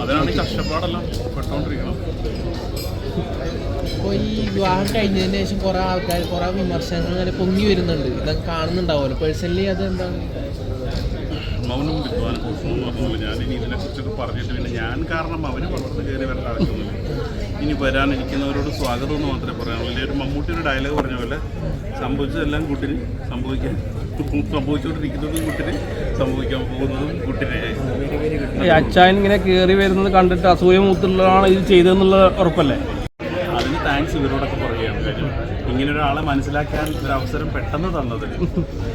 അതിനാണ് ഈ കഷ്ടപ്പാടെല്ലാം പെട്ടോണ്ടിരിക്കണം ഇപ്പോൾ ഈ വിവാഹം കഴിഞ്ഞതിന് ശേഷം കുറേ ആൾക്കാർ കുറേ വിമർശനങ്ങൾ അങ്ങനെ പൊങ്ങി വരുന്നുണ്ട്. ഇതൊക്കെ കാണുന്നുണ്ടാവുമല്ലോ. പേഴ്സണലി അത് എന്താണ്? മൗനം വിദ്വാൻ എന്ന് പറഞ്ഞപോലെ ഞാൻ ഇനി ഇതിനെക്കുറിച്ചൊക്കെ പറഞ്ഞിട്ട് പിന്നെ ഞാൻ കാരണം അവന് വളർന്ന് കയറി വരേണ്ട ആവശ്യമൊന്നുമില്ല. ഇനി വരാനിരിക്കുന്നവരോട് സ്വാഗതം എന്ന് മാത്രമേ പറയാനുള്ളൂ ഇല്ലേ ഒരു മമ്മൂട്ടിയുടെ ഡയലോഗ് പറഞ്ഞ പോലെ സംഭവിച്ചതെല്ലാം കുട്ടിന് സംഭവിക്കാൻ സംഭവിച്ചുകൊണ്ടിരിക്കുന്നതും കുട്ടിന് സംഭവിക്കാൻ പോകുന്നതും കുട്ടിനെ. അച്ഛൻ ഇങ്ങനെ കയറി വരുന്നത് കണ്ടിട്ട് അസൂയ മൂത്തുള്ളതാണ് ഇത് ചെയ്തതെന്നുള്ള ഉറപ്പല്ലേ? അതിന് താങ്ക്സ് ഇവരോടൊക്കെ കാര്യം ഇങ്ങനെ ഒരാളെ മനസ്സിലാക്കാൻ ഒരു അവസരം പെട്ടെന്ന് തന്നത്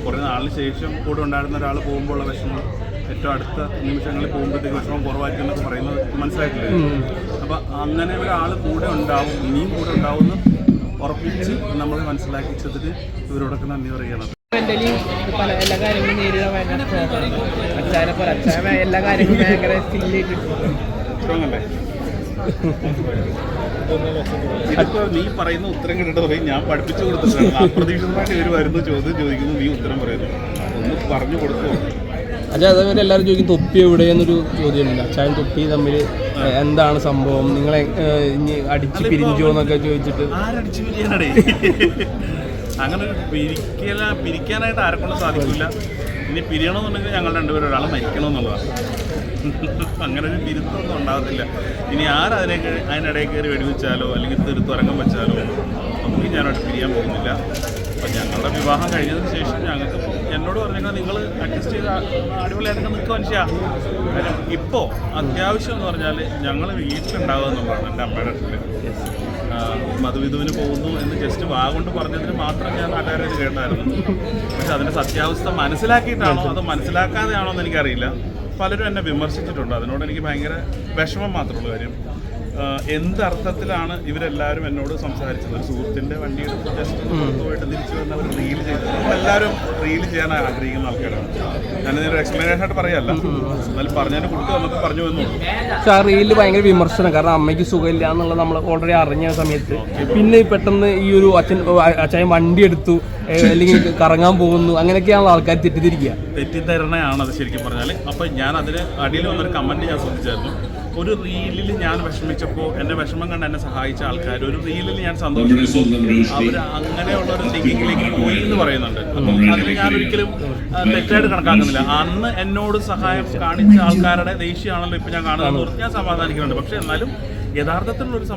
കുറേ നാളിന് ശേഷം കൂടെ ഉണ്ടായിരുന്ന ഒരാൾ പോകുമ്പോൾ ഉള്ള വിഷമം ഏറ്റവും അടുത്ത നിമിഷങ്ങളിൽ പോകുമ്പോഴത്തേക്ക് വിഷമം കുറവായിരിക്കും പറയുന്നത് മനസ്സിലാക്കില്ലേ അപ്പം അങ്ങനെ ഒരാൾ കൂടെ ഉണ്ടാവും ഇനിയും കൂടെ ഉണ്ടാവുമെന്ന് ഉറപ്പിച്ച് നമ്മൾ മനസ്സിലാക്കിച്ചതിന് ഇവരോടൊക്കെ നന്ദി പറയണം മെന്റലി പല എല്ലാ കാര്യങ്ങളും നേരിടാൻ ഭയങ്കര സ്ട്രോങ് അച്ഛനെ പോലെ അച്ചായ എല്ലാ കാര്യങ്ങളും ഭയങ്കര സ്കില്ലിട്ട് സ്ട്രോങ് അല്ലേ ഇതിപ്പോ നീ പറയുന്ന ഉത്തരം കിട്ടുന്നത് ഞാൻ പഠിപ്പിച്ചു കൊടുത്തിട്ടാണ് അപ്രതീക്ഷിതമായിട്ട് ഇവർ വരുന്ന ചോദ്യം ചോദിക്കുന്നു നീ ഉത്തരം പറയുന്നു. ഒന്ന് പറഞ്ഞു കൊടുത്തു. അച്ഛാ അതേപോലെ എല്ലാവരും ചോദിക്കും തൊപ്പി എവിടെ എന്നൊരു ചോദ്യമുണ്ട്. അച്ഛൻ തൊപ്പി തമ്മിൽ എന്താണ് സംഭവം? നിങ്ങളെ ഇനി അടിച്ച് പിരിഞ്ചോ എന്നൊക്കെ ചോദിച്ചിട്ട്. ആരടിച്ചു പിരിയാനടേ? അങ്ങനെ പിരിക്കല പിരിക്കാനായിട്ട് ആരെക്കൊണ്ട് സാധിക്കില്ല ഇനി പിരിയണമെന്നുണ്ടെങ്കിൽ ഞങ്ങൾ രണ്ടുപേരും ഒരാൾ മരിക്കണമെന്നുള്ളതാണ്. അങ്ങനെ ഒരു തിരുത്തൊന്നും ഉണ്ടാകത്തില്ല. ഇനി ആരതിനെ അതിനിടയിൽ കയറി വെടിവെച്ചാലോ അല്ലെങ്കിൽ തിരുത്തുറങ്ങം വെച്ചാലോ നമുക്ക് ഞാനോട് പിരിയാൻ പോകുന്നില്ല അപ്പം ഞങ്ങളുടെ വിവാഹം കഴിഞ്ഞതിന് ശേഷം ഞങ്ങൾക്ക് എന്നോട് പറഞ്ഞാൽ നിങ്ങൾ അഡ്ജസ്റ്റ് ചെയ്ത് അടിപൊളിയായിട്ടൊക്കെ നിൽക്കുക മനുഷ്യ. കാര്യം ഇപ്പോൾ അത്യാവശ്യം എന്ന് പറഞ്ഞാൽ ഞങ്ങൾ വീട്ടിലുണ്ടാവുക എന്നുള്ളതാണ് എന്റെ അമ്മയുടെ അടുത്ത് മധുവിധുവിന് പോകുന്നു എന്ന് ജസ്റ്റ് വാ കൊണ്ട് പറഞ്ഞതിന് മാത്രം ഞാൻ നാട്ടുകാരെ ഇത് കേട്ടായിരുന്നു. പക്ഷെ അതിന്റെ സത്യാവസ്ഥ മനസ്സിലാക്കിയിട്ടാണോ അത് മനസ്സിലാക്കാതെയാണോ എന്ന് എനിക്കറിയില്ല. പലരും എന്നെ വിമർശിച്ചിട്ടുണ്ട്. അതിനോട് എനിക്ക് ഭയങ്കര വിഷമം മാത്രമുള്ള കാര്യം. ആ, എന്ത് അർത്ഥത്തിലാണ് ഇവരെല്ലാവരും എന്നോട് സംസാരിച്ചത്? ഒരു സുഹൃത്തിന്റെ വണ്ടി എടുത്ത് ജസ്റ്റ് പുറത്തു പോയിട്ട് തിരിച്ചു വന്ന് അവർ റീൽ ചെയ്തു. എല്ലാവരും റീൽ ചെയ്യാൻ ആഗ്രഹിക്കുന്ന ആൾക്കാരാണ്. ഞാനിതൊരു എക്സ്പ്ലനേഷൻ ആയിട്ട് പറയല്ല. എന്നാലും പറഞ്ഞതിന് കൊടുത്ത് നമുക്ക് പറഞ്ഞു എന്നുള്ളൂ പക്ഷെ ആ റീലിൽ ഭയങ്കര വിമർശനം. കാരണം അമ്മയ്ക്ക് സുഖമില്ല എന്നുള്ളത് നമ്മൾ ഓൾറെഡി അറിഞ്ഞ സമയത്ത്. പിന്നെ പെട്ടെന്ന് ഈ ഒരു അച്ഛൻ അച്ഛൻ വണ്ടി എടുത്തു. അല്ലെങ്കിൽ കറങ്ങാൻ പോകുന്നു. അങ്ങനെയൊക്കെയാണ് ആൾക്കാർ തെറ്റിദ്ധരിക്കുക. തെറ്റിദ്ധരണയാണ് അത് ശരിക്കും പറഞ്ഞാൽ അപ്പം ഞാൻ അതിന് അടിയിൽ വന്നൊരു കമന്റ് ഞാൻ ശ്രദ്ധിച്ചായിരുന്നു. ഒരു റീലിൽ ഞാൻ വിഷമിച്ചപ്പോൾ എന്റെ വിഷമം കണ്ട് എന്നെ സഹായിച്ച ആൾക്കാർ ഒരു റീലിൽ ഞാൻ സന്തോഷിച്ചു. അവർ അങ്ങനെയുള്ള ഒരു തിങ്കിങ്ങിലേക്ക് പോയി എന്ന് പറയുന്നുണ്ട്. അപ്പം അതിൽ ഞാൻ ഒരിക്കലും തെറ്റായിട്ട് കണക്കാക്കുന്നില്ല. അന്ന് എന്നോട് സഹായം കാണിച്ച ആൾക്കാരുടെ ദേഷ്യമാണല്ലോ ഇപ്പം ഞാൻ കാണുന്നത്. ഞാൻ സമാധാനിക്കുന്നുണ്ട്. പക്ഷേ എന്നാലും യഥാർത്ഥത്തിലുള്ളൊരു